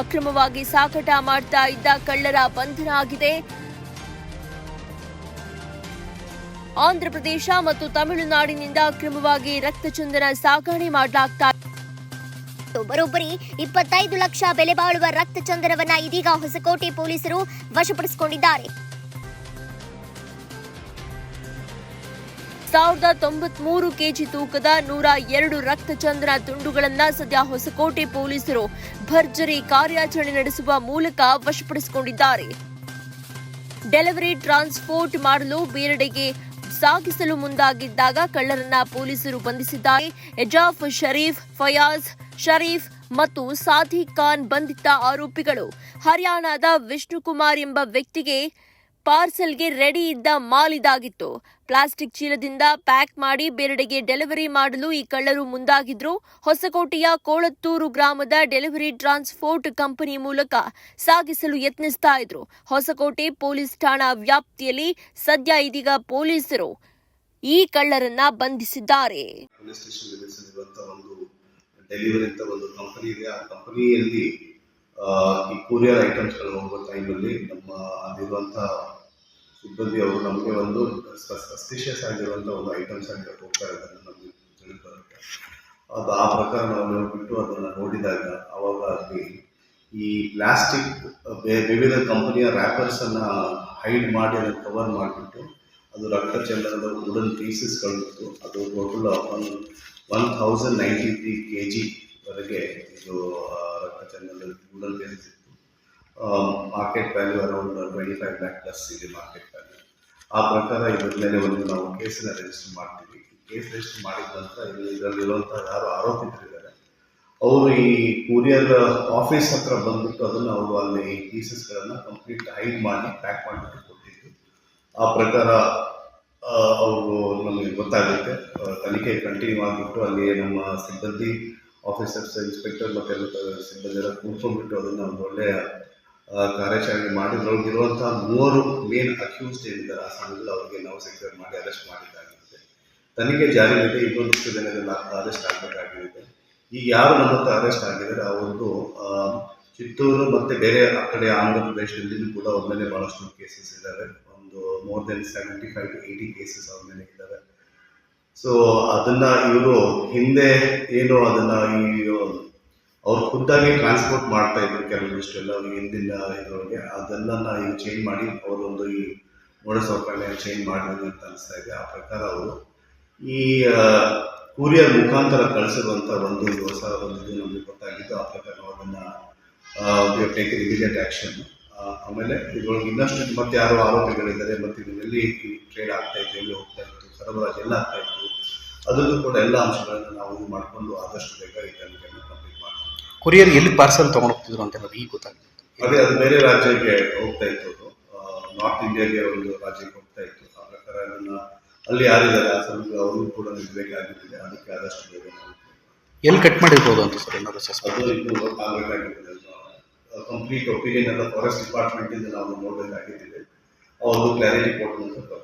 ಅಕ್ರಮವಾಗಿ ಸಾಗಾಟ ಮಾಡ್ತಾ ಇದ್ದ ಕಳ್ಳರ ಬಂಧನ ಆಗಿದೆ. ಆಂಧ್ರಪ್ರದೇಶ ಮತ್ತು ತಮಿಳುನಾಡಿನಿಂದ ಅಕ್ರಮವಾಗಿ ರಕ್ತಚಂದನ ಸಾಗಣೆ ಮಾಡಲಾಗ್ತಾ ಬರೋಬ್ಬರಿ ಇಪ್ಪತ್ತೈದು ಲಕ್ಷ ಬೆಲೆ ಬಾಳುವ ರಕ್ತಚಂದನವನ್ನ ಇದೀಗ ಹೊಸಕೋಟೆ ಪೊಲೀಸರು ವಶಪಡಿಸಿಕೊಂಡಿದ್ದಾರೆ. ಸಾವಿರದ ತೊಂಬತ್ಮೂರು ಕೆಜಿ ತೂಕದ ನೂರ ಎರಡು ರಕ್ತಚಂದನ ತುಂಡುಗಳನ್ನ ಸದ್ಯ ಹೊಸಕೋಟೆ ಪೊಲೀಸರು ಭರ್ಜರಿ ಕಾರ್ಯಾಚರಣೆ ನಡೆಸುವ ಮೂಲಕ ವಶಪಡಿಸಿಕೊಂಡಿದ್ದಾರೆ. ಡೆಲಿವರಿ, ಟ್ರಾನ್ಸ್ಪೋರ್ಟ್ ಮಾಡಲು ಬೇರೆಡೆಗೆ ಸಾಗಿಸಲು ಮುಂದಾಗಿದ್ದಾಗ ಕಳ್ಳರನ್ನ ಪೊಲೀಸರು ಬಂಧಿಸಿದ್ದಾರೆ. ಎಜಾಫ್ ಶರೀಫ್, ಫಯಾಜ್ ಶರೀಫ್ ಮತ್ತು ಸಾಧಿ ಖಾನ್ ಬಂಧಿತ ಆರೋಪಿಗಳು. ಹರಿಯಾಣದ ವಿಷ್ಣುಕುಮಾರ್ ಎಂಬ ವ್ಯಕ್ತಿಗೆ ಪಾರ್ಸೆಲ್ಗೆ ರೆಡಿ ಇದ್ದ ಮಾಲ್ ಇದಾಗಿತ್ತು. ಪ್ಲಾಸ್ಟಿಕ್ ಚೀಲದಿಂದ ಪ್ಯಾಕ್ ಮಾಡಿ ಬೇರೆಡೆಗೆ ಡೆಲಿವರಿ ಮಾಡಲು ಈ ಕಳ್ಳರು ಮುಂದಾಗಿದ್ರು. ಹೊಸಕೋಟೆಯ ಕೋಳತ್ತೂರು ಗ್ರಾಮದ ಡೆಲಿವರಿ ಟ್ರಾನ್ಸ್ಪೋರ್ಟ್ ಕಂಪನಿ ಮೂಲಕ ಸಾಗಿಸಲು ಯತ್ನಿಸ್ತಾ ಇದ್ರು. ಹೊಸಕೋಟೆ ಪೊಲೀಸ್ ಠಾಣಾ ವ್ಯಾಪ್ತಿಯಲ್ಲಿ ಸದ್ಯ ಇದೀಗ ಪೊಲೀಸರು ಈ ಕಳ್ಳರನ್ನ ಬಂಧಿಸಿದ್ದಾರೆ. ಡೆಲಿವರಿ ಅಂತ ಒಂದು ಕಂಪನಿ ಇದೆ. ಆ ಕಂಪನಿಯಲ್ಲಿ ಈ ಕೊರಿಯರ್ ಐಟಮ್ಸ್ಗಳು ಹೋಗುವ ಟೈಮಲ್ಲಿ ನಮ್ಮ ಅಲ್ಲಿರುವಂಥ ಸಿಬ್ಬಂದಿ ಅವರು ನಮಗೆ ಒಂದು ಸಸ್ಪಿಷಿಯಸ್ ಆಗಿರುವಂಥ ಒಂದು ಐಟಮ್ಸ್ ಆಗಿ ಹೋಗ್ತಾ ಇದ್ದಾರೆ ನಮಗೆ ತಿಳಿದು ಬರುತ್ತೆ. ಅದು ಆ ಪ್ರಕಾರ ನಾವು ಬಿಟ್ಟು ಅದನ್ನು ನೋಡಿದಾಗ ಅವಾಗ ಅಲ್ಲಿ ಈ ಪ್ಲಾಸ್ಟಿಕ್ ವಿವಿಧ ಕಂಪನಿಯ ರ್ಯಾಪರ್ಸನ್ನು ಹೈಡ್ ಮಾಡಿ ಅದನ್ನು ಕವರ್ ಮಾಡಿಬಿಟ್ಟು ಅದು ರಕ್ತ ಚಂದನದ ವುಡನ್ ಪೀಸಸ್ಗಳಿತ್ತು ಅದು total one one thousand ninety three K ಜಿವರೆಗೆ ಇದು ರಕ್ತ ಚಂದನದ ವುಡನ್ ಪೀಸಸ್ ಇತ್ತು market value around twenty five lakh plus ಇದೆ ಮಾರ್ಕೆಟ್ ವ್ಯಾಲ್ಯೂ ಆ ಪ್ರಕಾರ ಇದ್ರ ಒಂದು ನಾವು ಕೇಸನ್ನು ರಿಜಿಸ್ಟರ್ ಮಾಡ್ತೀವಿ. ಕೇಸ್ ರಿಜಿಸ್ಟರ್ ಮಾಡಿದ ನಂತರ ಇದರಲ್ಲಿರುವಂಥ ಯಾರು ಆರೋಪಿತರಿದ್ದಾರೆ, ಅವರು ಈ ಕೊರಿಯರ್ ಆಫೀಸ್ ಹತ್ರ ಬಂದ್ಬಿಟ್ಟು ಅದನ್ನು ಅವರು ಅಲ್ಲಿ ಪೀಸಸ್ಗಳನ್ನು ಕಂಪ್ಲೀಟ್ ಹೈಡ್ ಮಾಡಿ ಪ್ಯಾಕ್ ಮಾಡಿಬಿಟ್ಟು ಕೊಟ್ಟಿದ್ದು. ಆ ಪ್ರಕಾರ ಅವರು ನಮಗೆ ಗೊತ್ತಾಗುತ್ತೆ. ತನಿಖೆ ಕಂಟಿನ್ಯೂ ಆಗಿಬಿಟ್ಟು ಅಲ್ಲಿ ನಮ್ಮ ಸಿಬ್ಬಂದಿ ಆಫೀಸರ್ಸ್ ಇನ್ಸ್ಪೆಕ್ಟರ್ ಮತ್ತೆ ಸಿಬ್ಬಂದಿ ಎಲ್ಲ ಕೂತ್ಕೊಂಡ್ಬಿಟ್ಟು ಅದನ್ನು ಒಂದು ಒಳ್ಳೆಯ ಕಾರ್ಯಾಚರಣೆ ಮಾಡಿ. ಮಾಡಿದ್ರೊಳಗಿರುವಂಥ ಮೂವರು ಮೇನ್ ಅಕ್ಯೂಸ್ಡ್ ಏನಿದ್ದಾರೆ, ಆ ಸಂಘದಲ್ಲಿ ಅವರಿಗೆ ನಾವು ಸೆಕ್ಯೂರ್ ಮಾಡಿ ಅರೆಸ್ಟ್ ಮಾಡಿದ್ದಾಗಿರುತ್ತೆ. ತನಿಖೆ ಜಾರಿಯಲ್ಲಿ ಇನ್ನೊಂದಿಷ್ಟು ದಿನದಲ್ಲಿ ಅರೆಸ್ಟ್ ಆಗಬೇಕಾಗಿರುತ್ತೆ ಈಗ ಯಾರು ನಮ್ಮ ಹತ್ರ ಅರೆಸ್ಟ್ ಆಗಿದ್ದಾರೆ ಅವ್ರದ್ದು ಚಿತ್ತೂರು ಮತ್ತು ಬೇರೆ ಆ ಕಡೆ ಆಂಧ್ರ ಪ್ರದೇಶದಲ್ಲಿ ಕೂಡ ಅವ್ರ ಮೇಲೆ ಭಾಳಷ್ಟು ಕೇಸಸ್ ಇದ್ದಾವೆ. ಒಂದು more than seventy five to eighty cases ಅವ್ರ ಮೇಲೆ ಇದ್ದಾವೆ. ಸೊ ಅದನ್ನು ಇವರು ಹಿಂದೆ ಏನು ಅದನ್ನು ಈ ಅವ್ರು ಖುದ್ದಾಗಿ ಟ್ರಾನ್ಸ್ಪೋರ್ಟ್ ಮಾಡ್ತಾ ಇದ್ರು ಕೆಲವೊಂದಿಷ್ಟು ಎಲ್ಲ ಹಿಂದಿನ ಇದ್ರೊಳಗೆ. ಅದೆಲ್ಲ ಈಗ ಚೇಂಜ್ ಮಾಡಿ, ಅವರೊಂದು ಈ ಮೋಡ ಸೌಕರ್ಯ ಚೇಂಜ್ ಮಾಡಿದ್ರು ಅಂತ ಅನಿಸ್ತಾ ಇದೆ. ಆ ಪ್ರಕಾರ ಅವರು ಈ ಕೂರಿಯರ್ ಮುಖಾಂತರ ಕಳಿಸಿರುವಂಥ ಒಂದು ಹೊಸ ಒಂದು ಇದು ನಮಗೆ ಗೊತ್ತಾಗಿದ್ದು, ಆ ಪ್ರಕಾರ ಅದನ್ನು ಟೇಕ್ ಇಮಿಡಿಯೇಟ್ ಆ್ಯಕ್ಷನ್ ಆಮೇಲೆ ಇದ್ರೊಳಗೆ ಇನ್ನಷ್ಟು, ಮತ್ತೆ ಯಾರು ಆರೋಪಿಗಳಿದ್ದಾರೆ, ಮತ್ತು ಇದರಲ್ಲಿ ಟ್ರೇಡ್ ಆಗ್ತಾ ಇತ್ತು ಎಲ್ಲಿ ಹೋಗ್ತಾ ಇತ್ತು, ಸರಬರಾಜು ಎಲ್ಲ ಆಗ್ತಾ ಅದರಲ್ಲೂ ಕೂಡ ಎಲ್ಲ ಅಂಶಗಳನ್ನು ನಾವು ಇದು ಮಾಡಿಕೊಂಡು ಆದಷ್ಟು ಬೇಗ ಈ ತನಿಖೆಯನ್ನು ಕಂಪ್ಲೀಟ್ ಮಾಡ್ತೀವಿ. ಕೊರಿಯರ್ ಎಲ್ಲಿ ಪಾರ್ಸಲ್ ತೊಗೊಂಡು ಹೋಗ್ತಿದ್ರು ಅಂತ ಹೇಳೋದು ಈಗ ಗೊತ್ತಾಗ್ತದೆ. ಅದೇ ಅದು ಬೇರೆ ರಾಜ್ಯಕ್ಕೆ ಹೋಗ್ತಾ ಇತ್ತು ಅದು ನಾರ್ತ್ ಇಂಡಿಯಾಗೆ ಒಂದು ರಾಜ್ಯಕ್ಕೆ ಹೋಗ್ತಾ ಇತ್ತು. ಆ ಪ್ರಕಾರ ಅದನ್ನು ಅಲ್ಲಿ ಯಾರಿದ್ದಾರೆ ಆ ಸಮಯದಲ್ಲಿ ಅವ್ರಿಗೂ ಕೂಡ ನಿರ್ಬೇಕಾಗಿರ್ತದೆ ಅದಕ್ಕೆ ಆದಷ್ಟು ಬೇಗ ನಾವು ಎಲ್ಲಿ ಕಟ್ ಮಾಡಿರ್ಬೋದು ಅಂತ ಸರ್ ಏನಾದ್ರು ಅದು ಇನ್ನೂ ಆಗಬೇಕಾಗಿರ್ತದೆ ಕಂಪ್ಲೀಟ್ ಒಪಿನಿಯನ್ ಎಲ್ಲ ಫಾರೆಸ್ಟ್ ಡಿಪಾರ್ಟ್ಮೆಂಟಿಂದ ನಾವು ನೋಡಬೇಕಾಗಿದ್ದೇವೆ ಅವರು ಕ್ಲಾರಿಟಿ ಕೊಟ್ಟು